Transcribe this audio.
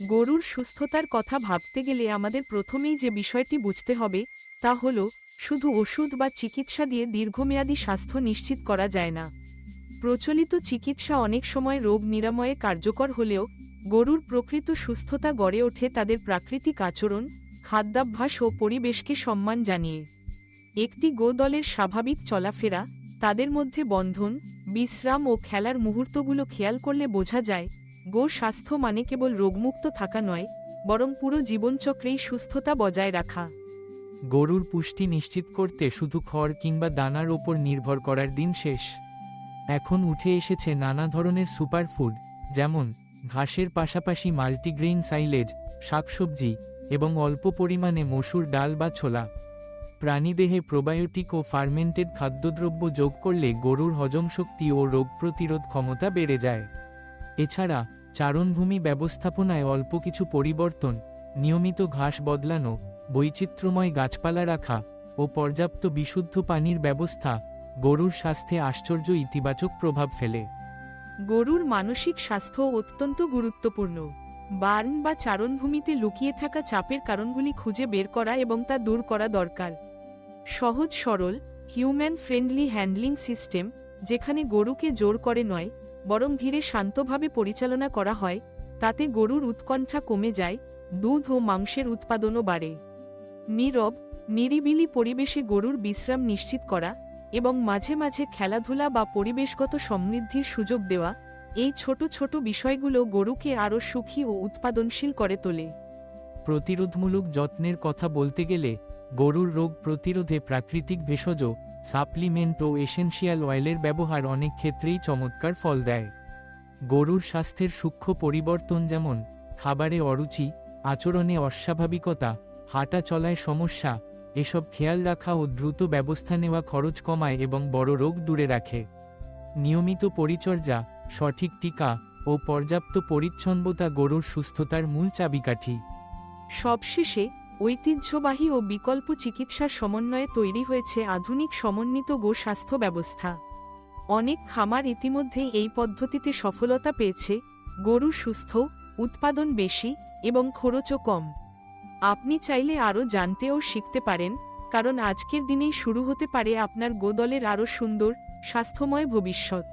গরুর সুস্থতার কথা ভাবতে গেলে আমাদের প্রথমেই যে বিষয়টি বুঝতে হবে, তা হল, শুধু ওষুধ বা চিকিৎসা দিয়ে দীর্ঘমেয়াদী স্বাস্থ্য নিশ্চিত করা যায় না। প্রচলিত চিকিৎসা অনেক সময় রোগ নিরাময়ে কার্যকর হলেও, গরুর প্রকৃত সুস্থতা গড়ে ওঠে তাদের প্রাকৃতিক আচরণ, খাদ্যাভ্যাস ও পরিবেশকে সম্মান জানিয়ে। একটি গোদলের স্বাভাবিক চলাফেরা, তাদের মধ্যে বন্ধন, বিশ্রাম ও খেলার মুহূর্তগুলো খেয়াল করলে বোঝা যায় গো, স্বাস্থ্য মানে কেবল রোগমুক্ত থাকা নয়, বরং পুরো জীবনচক্রেই সুস্থতা বজায় রাখা। গরুর পুষ্টি নিশ্চিত করতে শুধু খড় কিংবা দানার ওপর নির্ভর করার দিন শেষ। এখন উঠে এসেছে নানা ধরনের সুপারফুড, যেমন ঘাসের পাশাপাশি মাল্টিগ্রেইন সাইলেজ, শাকসবজি এবং অল্প পরিমাণে মসুর ডাল বা ছোলা। প্রাণীদেহে প্রোবায়োটিক ও ফার্মেন্টেড খাদ্যদ্রব্য যোগ করলে গরুর হজম শক্তি ও রোগ প্রতিরোধ ক্ষমতা বেড়ে যায়। এছাড়া চারণভূমি ব্যবস্থাপনায় অল্প কিছু পরিবর্তন, নিয়মিত ঘাস বদলানো, বৈচিত্র্যময় গাছপালা রাখা ও পর্যাপ্ত বিশুদ্ধ পানির ব্যবস্থা গরুর স্বাস্থ্যে আশ্চর্য ইতিবাচক প্রভাব ফেলে। গরুর মানসিক স্বাস্থ্য অত্যন্ত গুরুত্বপূর্ণ। বার্ন বা চারণভূমিতে লুকিয়ে থাকা চাপের কারণগুলি খুঁজে বের করা এবং তা দূর করা দরকার। সহজ সরল হিউম্যান ফ্রেন্ডলি হ্যান্ডলিং সিস্টেম যেখানে গরুকে জোর করে নয় বরং ধীরে শান্তভাবে পরিচালনা করা হয়, তাতে গরুর উৎকণ্ঠা কমে যায়, দুধ ও মাংসের উৎপাদনও বাড়ে। নীরব, নিরিবিলি পরিবেশে গরুর বিশ্রাম নিশ্চিত করা এবং মাঝে মাঝে খেলাধুলা বা পরিবেশগত সমৃদ্ধির সুযোগ দেওয়া, এই ছোট ছোট বিষয়গুলো গরুকে আরও সুখী ও উৎপাদনশীল করে তোলে। প্রতিরোধমূলক যত্নের কথা বলতে গেলে গরুর রোগ প্রতিরোধে প্রাকৃতিক ভেষজ, সাপ্লিমেন্ট ও এসেনশিয়াল অয়েলের ব্যবহার অনেক ক্ষেত্রেই চমৎকার ফল দেয়। গরুর স্বাস্থ্যের সূক্ষ্ম পরিবর্তন যেমন, খাবারে অরুচি, আচরণে অস্বাভাবিকতা, হাঁটা চলায় সমস্যা, এসব খেয়াল রাখা ও দ্রুত ব্যবস্থা নেওয়া খরচ কমায় এবং বড় রোগ দূরে রাখে। নিয়মিত পরিচর্যা, সঠিক টিকা ও পর্যাপ্ত পরিচ্ছন্নতা গরুর সুস্থতার মূল চাবিকাঠি। সবশেষে ঐতিহ্যবাহী ও বিকল্প চিকিৎসার সমন্বয়ে তৈরি হয়েছে আধুনিক সমন্বিত গো স্বাস্থ্য ব্যবস্থা। অনেক খামার ইতিমধ্যেই এই পদ্ধতিতে সফলতা পেয়েছে, গরু সুস্থ, উৎপাদন বেশি এবং খরচও কম। আপনি চাইলে আরও জানতে ও শিখতে পারেন, কারণ আজকের দিনেই শুরু হতে পারে আপনার গোদলের আরও সুন্দর, স্বাস্থ্যময় ভবিষ্যৎ।